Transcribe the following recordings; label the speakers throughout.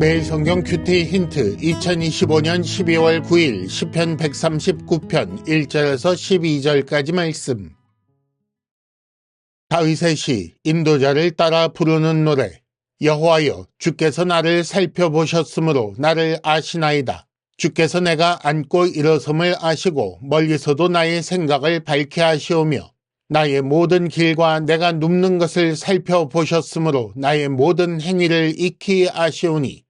Speaker 1: 매일 성경 큐티 힌트 2025년 12월 9일 10편 139편 1절에서 12절까지 말씀 다윗의 시 인도자를 따라 부르는 노래 여호와여 주께서 나를 살펴보셨으므로 나를 아시나이다. 주께서 내가 앉고 일어섬을 아시고 멀리서도 나의 생각을 밝게 하시오며 나의 모든 길과 내가 눕는 것을 살펴보셨으므로 나의 모든 행위를 익히 아시오니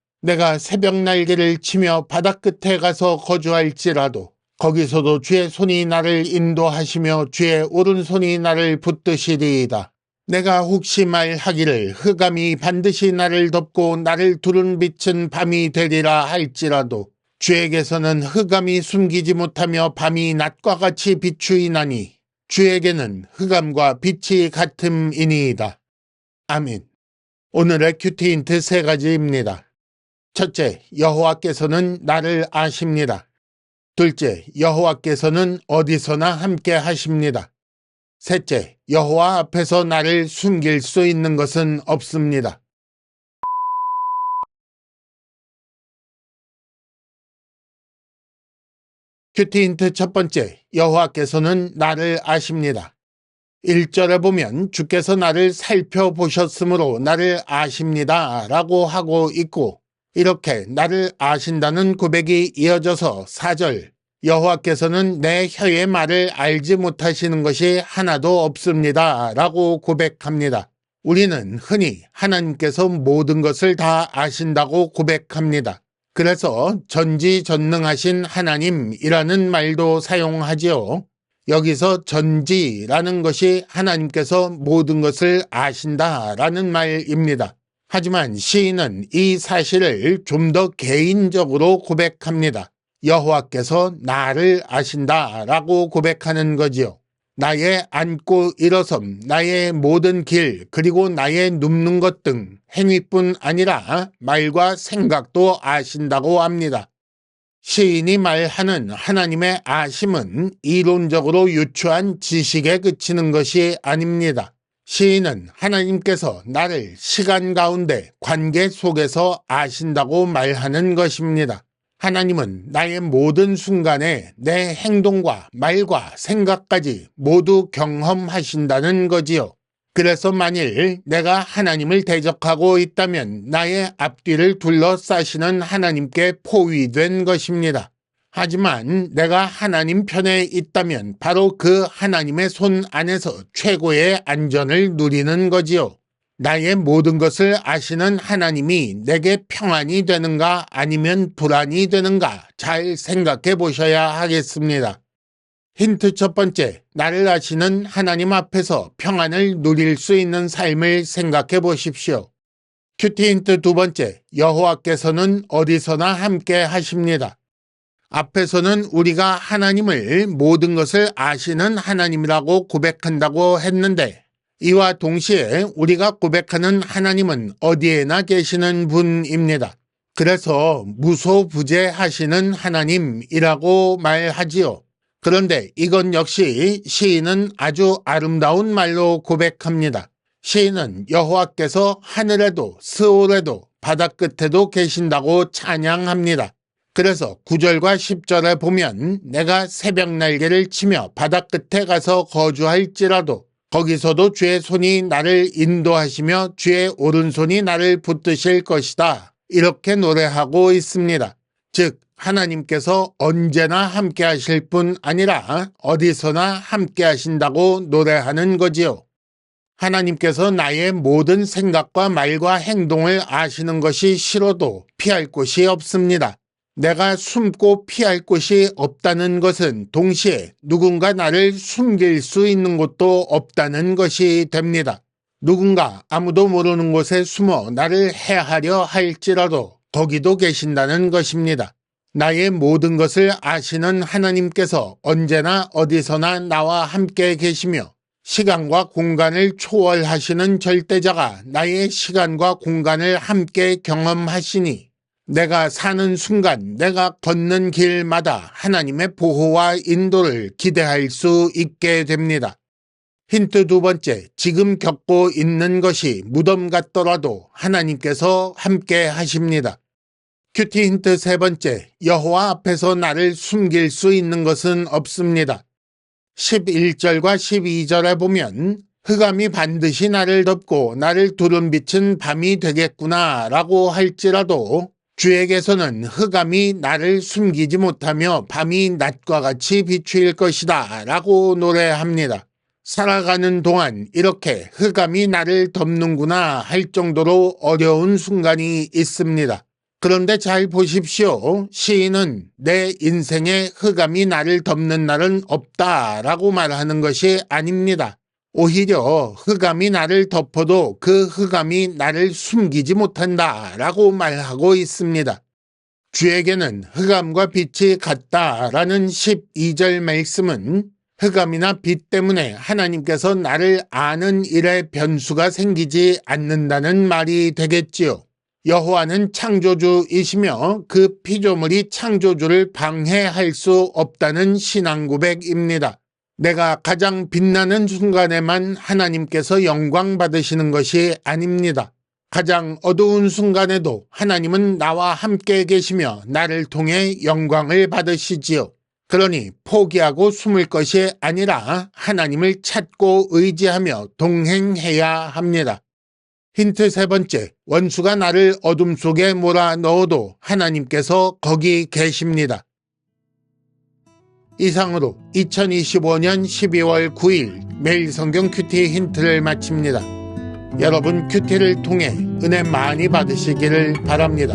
Speaker 1: 내가 새벽 날개를 치며 바다 끝에 가서 거주할지라도 거기서도 주의 손이 나를 인도하시며 주의 오른손이 나를 붙드시리이다. 내가 혹시 말하기를 흑암이 반드시 나를 덮고 나를 두른 빛은 밤이 되리라 할지라도 주에게서는 흑암이 숨기지 못하며 밤이 낮과 같이 비추이나니 주에게는 흑암과 빛이 같음이니이다. 아멘. 오늘의 큐티 힌트 세 가지입니다. 첫째, 여호와께서는 나를 아십니다. 둘째, 여호와께서는 어디서나 함께 하십니다. 셋째, 여호와 앞에서 나를 숨길 수 있는 것은 없습니다. 큐티 힌트 첫 번째, 여호와께서는 나를 아십니다. 1절에 보면 주께서 나를 살펴보셨으므로 나를 아십니다 라고 하고 있고 이렇게 나를 아신다는 고백이 이어져서 4절 여호와께서는 내 혀의 말을 알지 못하시는 것이 하나도 없습니다 라고 고백합니다. 우리는 흔히 하나님께서 모든 것을 다 아신다고 고백합니다. 그래서 전지전능하신 하나님이라는 말도 사용하지요. 여기서 전지라는 것이 하나님께서 모든 것을 아신다라는 말입니다. 하지만 시인은 이 사실을 좀 더 개인적으로 고백합니다. 여호와께서 나를 아신다 라고 고백하는 거지요. 나의 앉고 일어섬, 나의 모든 길, 그리고 나의 눕는 것 등 행위뿐 아니라 말과 생각도 아신다고 합니다. 시인이 말하는 하나님의 아심은 이론적으로 유추한 지식에 그치는 것이 아닙니다. 시인은 하나님께서 나를 시간 가운데 관계 속에서 아신다고 말하는 것입니다. 하나님은 나의 모든 순간에 내 행동과 말과 생각까지 모두 경험하신다는 거지요. 그래서 만일 내가 하나님을 대적하고 있다면 나의 앞뒤를 둘러싸시는 하나님께 포위된 것입니다. 하지만 내가 하나님 편에 있다면 바로 그 하나님의 손 안에서 최고의 안전을 누리는 거지요. 나의 모든 것을 아시는 하나님이 내게 평안이 되는가 아니면 불안이 되는가 잘 생각해 보셔야 하겠습니다. 힌트 첫 번째, 나를 아시는 하나님 앞에서 평안을 누릴 수 있는 삶을 생각해 보십시오. 큐티 힌트 두 번째, 여호와께서는 어디서나 함께 하십니다. 앞에서는 우리가 하나님을 모든 것을 아시는 하나님이라고 고백한다고 했는데 이와 동시에 우리가 고백하는 하나님은 어디에나 계시는 분입니다. 그래서 무소부재하시는 하나님이라고 말하지요. 그런데 이건 역시 시인은 아주 아름다운 말로 고백합니다. 시인은 여호와께서 하늘에도 스올에도 바다 끝에도 계신다고 찬양합니다. 그래서 9절과 10절에 보면 내가 새벽 날개를 치며 바다 끝에 가서 거주할지라도 거기서도 주의 손이 나를 인도하시며 주의 오른손이 나를 붙드실 것이다. 이렇게 노래하고 있습니다. 즉, 하나님께서 언제나 함께 하실 뿐 아니라 어디서나 함께 하신다고 노래하는 거지요. 하나님께서 나의 모든 생각과 말과 행동을 아시는 것이 싫어도 피할 곳이 없습니다. 내가 숨고 피할 곳이 없다는 것은 동시에 누군가 나를 숨길 수 있는 곳도 없다는 것이 됩니다. 누군가 아무도 모르는 곳에 숨어 나를 해하려 할지라도 거기도 계신다는 것입니다. 나의 모든 것을 아시는 하나님께서 언제나 어디서나 나와 함께 계시며 시간과 공간을 초월하시는 절대자가 나의 시간과 공간을 함께 경험하시니 내가 사는 순간 내가 걷는 길마다 하나님의 보호와 인도를 기대할 수 있게 됩니다. 힌트 두 번째, 지금 겪고 있는 것이 무덤 같더라도 하나님께서 함께 하십니다. 큐티 힌트 세 번째, 여호와 앞에서 나를 숨길 수 있는 것은 없습니다. 11절과 12절에 보면 흑암이 반드시 나를 덮고 나를 두른 빛은 밤이 되겠구나 라고 할지라도 주에게서는 흑암이 나를 숨기지 못하며 밤이 낮과 같이 비추일 것이다 라고 노래합니다. 살아가는 동안 이렇게 흑암이 나를 덮는구나 할 정도로 어려운 순간이 있습니다. 그런데 잘 보십시오. 시인은 내 인생에 흑암이 나를 덮는 날은 없다라고 말하는 것이 아닙니다. 오히려 흑암이 나를 덮어도 그 흑암이 나를 숨기지 못한다 라고 말하고 있습니다. 주에게는 흑암과 빛이 같다라는 12절 말씀은 흑암이나 빛 때문에 하나님께서 나를 아는 일에 변수가 생기지 않는다는 말이 되겠지요. 여호와는 창조주이시며 그 피조물이 창조주를 방해할 수 없다는 신앙 고백입니다. 내가 가장 빛나는 순간에만 하나님께서 영광 받으시는 것이 아닙니다. 가장 어두운 순간에도 하나님은 나와 함께 계시며 나를 통해 영광을 받으시지요. 그러니 포기하고 숨을 것이 아니라 하나님을 찾고 의지하며 동행해야 합니다. 힌트 세 번째, 원수가 나를 어둠 속에 몰아 넣어도 하나님께서 거기 계십니다. 이상으로 2025년 12월 9일 매일 성경 큐티 힌트를 마칩니다. 여러분 큐티를 통해 은혜 많이 받으시기를 바랍니다.